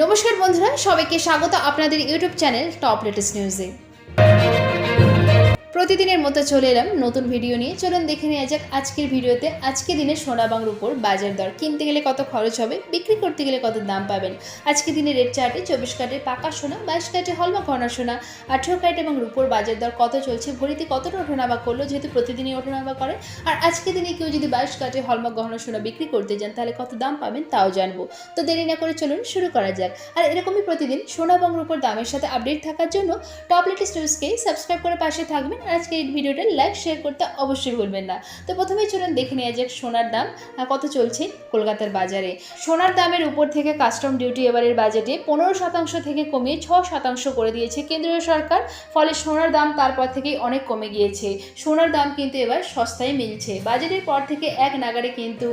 নমস্কার বন্ধুরা সবাইকে স্বাগত আপনাদের ইউটিউব চ্যানেল টপ লেটেস্ট নিউজে। প্রতিদিনের মতো চলে এলাম নতুন ভিডিও নিয়ে। চলুন দেখে নেওয়া যাক আজকের ভিডিওতে। আজকে দিনে সোনা বাংলার উপর বাজার দর। কিনতে গেলে কত খরচ হবে, বিক্রি করতে গেলে কত দাম পাবেন? আজকে দিনে রেট চার্টে চব্বিশ কাটের পাকা সোনা, বাইশ কাটে হলমা ঘনা সোনা, আঠেরো কাট এবং রূপোর বাজার দর কত চলছে ভরিতে কতটা ওঠানামা করল যেহেতু প্রতিদিনই ওঠানামা করে? আর আজকে দিনে কেউ যদি বাইশ কাটে হলমা গহনা সোনা বিক্রি করতে যান, তাহলে কত দাম পাবেন তাও জানব। তো দেরি না করে চলুন শুরু করা যাক। আর এরকমই প্রতিদিন সোনা এবং রূপোর দামের সাথে আপডেট থাকার জন্য টপ লেটেস্ট নিউজকে সাবস্ক্রাইব করে পাশে থাকবেন। আজকে এই ভিডিওটা লাইক শেয়ার করতে অবশ্যই ভুলবেন না। তো প্রথমেই চলুন দেখে নেওয়া যাক সোনার দাম কত চলছে কলকাতার বাজারে। সোনার দামের উপর থেকে কাস্টম ডিউটি এবারের বাজেটে পনেরো শতাংশ থেকে কমিয়ে ছ শতাংশ করে দিয়েছে কেন্দ্রীয় সরকার, ফলে সোনার দাম তারপর থেকেই অনেক কমে গিয়েছে। সোনার দাম কিন্তু এবার সস্তায় মিলছে। বাজেটের পর থেকে এক নাগারে কিন্তু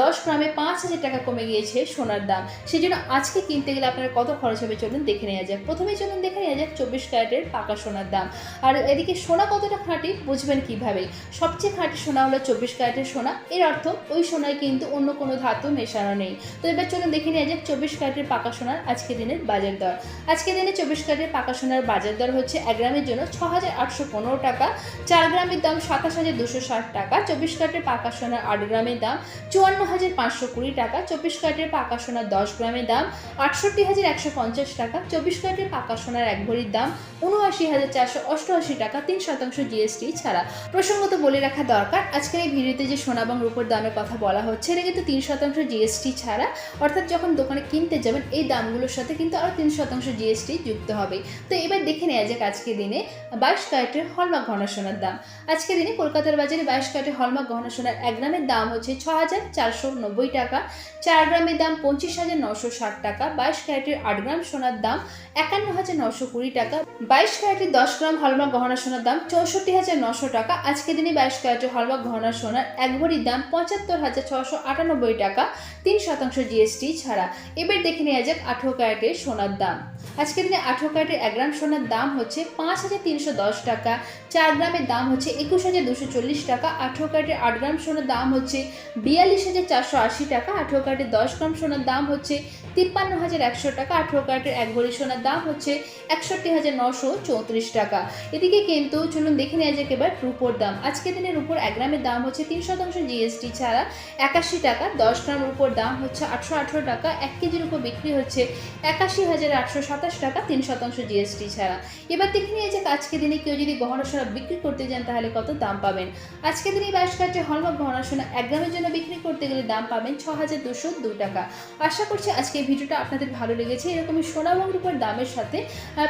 দশ গ্রামে পাঁচ হাজার টাকা কমে গিয়েছে সোনার দাম। সেই জন্য আজকে কিনতে গেলে আপনার কত খরচ হবে চলুন দেখে নেওয়া যাক। প্রথমে চলুন দেখে নেওয়া যাক চব্বিশ ক্যারেটের পাকা সোনার দাম। আর এদিকে সোনা কতটা খাঁটি বুঝবেন কীভাবে? সবচেয়ে খাঁটি সোনা হলো চব্বিশ ক্যারেটের সোনা। এর অর্থ, ওই সোনায় কিন্তু অন্য কোনো ধাতু মেশানো নেই। তো এবার চলুন দেখে নেওয়া যাক চব্বিশ ক্যারেটের পাকা সোনার আজকের দিনের বাজার দর। আজকের দিনে চব্বিশ ক্যারেটের পাকা সোনার বাজার দর হচ্ছে এক গ্রামের জন্য ছ হাজার আটশো পনেরো টাকা। চার গ্রামের দাম সাতাশ হাজার দুশো ষাট টাকা। চব্বিশ ক্যারেটের পাকা সোনার আট গ্রামের দাম চুয়ান্ন হাজার পাঁচশো কুড়ি টাকা। চব্বিশ ক্যারেটের পাকা সোনার দশ গ্রামের দাম আটষট্টি হাজার একশো পঞ্চাশ টাকা। চব্বিশ ক্যারেটের পাকা সোনার এক ভরির দাম উনআশি হাজার চারশো অষ্টআশি টাকা। তিন শতাংশ জিএসটি ছাড়া। প্রসঙ্গত বলে রাখা দরকার, আজকের এই ভিডিওতে যে সোনা এবং রূপোর দামের কথা বলা হচ্ছে, এটা কিন্তু তিন শতাংশ জিএসটি ছাড়া। অর্থাৎ যখন দোকানে কিনতে যাবেন, এই দামগুলোর সাথে কিন্তু আরও তিন শতাংশ জিএসটি যুক্ত হবে। তো এবার দেখে নেওয়া যাক আজকের দিনে বাইশ ক্যারেটের হলমার্ক গহনা সোনার দাম। আজকের দিনে কলকাতার বাজারে বাইশ ক্যারেটের হলমার্ক গহনা সোনার এক গ্রামের দাম হচ্ছে ছ হাজার চারশো নব্বই টাকা, চার গ্রামের দাম পঁচিশ হাজার নশো ষাট টাকা, বাইশ ক্যারেটের আট গ্রাম সোনার দাম একান্ন হাজার নশো কুড়ি টাকা, বাইশ ক্যারেটের দশ গ্রাম হলমার্ক গহনা সোনার দাম চৌষট্টি হাজার নশো টাকা। আজকের দিনে বাইশ ক্যারেটের হলমার্ক গহনা সোনার এক ভরির দাম পঁচাত্তর হাজার ছশো আটানব্বই টাকা, তিন শতাংশ জিএসটি ছাড়া। এবার দেখে নেওয়া যাক আঠেরো ক্যারেটের সোনার দাম। আজকের দিনে আঠেরো ক্যারেটের এক গ্রাম সোনার দাম হচ্ছে পাঁচ হাজার তিনশো দশ টাকা। চার গ্রামের দাম হচ্ছে একুশ হাজার দুশো চল্লিশ টাকা। আঠেরো ক্যারেটের আট গ্রাম সোনার দাম হচ্ছে বিয়াল্লিশ হাজার চারশো আশি টাকা। আঠেরো ক্যারেটের দশ গ্রাম সোনার দাম হচ্ছে তিপ্পান্ন হাজার একশো টাকা। আঠেরো ক্যারেটের এক ভরি সোনার দাম হচ্ছে একষট্টি হাজার নশো চৌত্রিশ টাকা। এদিকে কিন্তু চলুন দেখে নেওয়া যাক এবার রুপোর দাম। আজকের দিনের উপর এক গ্রামের দাম হচ্ছে তিন শতাংশ জিএসটি ছাড়া একাশি টাকা। দশ গ্রাম উপর দাম হচ্ছে আটশো আঠেরো টাকা। এক কেজির উপর বিক্রি হচ্ছে একাশি হাজার আটশো সাতাশ টাকা, তিন শতাংশ জিএসটি ছাড়া। এবার দেখে নিয়ে যাক আজকে দিনে কেউ যদি গহনা সোনা বিক্রি করতে যান, তাহলে কত দাম পাবেন? আজকে দিনে বাইশ কাটে হলমার্ক গহনা সোনা এক গ্রামের জন্য বিক্রি করতে গেলে দাম পাবেন ছ হাজার দুশো দু টাকা। আশা করছি আজকে ভিডিওটা আপনাদের ভালো লেগেছে। এরকমই সোনা এবং রূপার দামের সাথে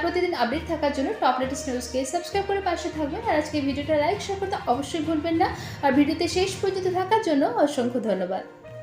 প্রতিদিন আপডেট থাকার জন্য টপ লেটেস্ট নিউজকে সাবস্ক্রাইব করে পাশে থাকবেন আর আজকে ভিডিওটা লাইক শেয়ার করতে অবশ্যই ভুলবেন না। আর ভিডিওতে শেষ পর্যন্ত থাকার জন্য অসংখ্য ধন্যবাদ।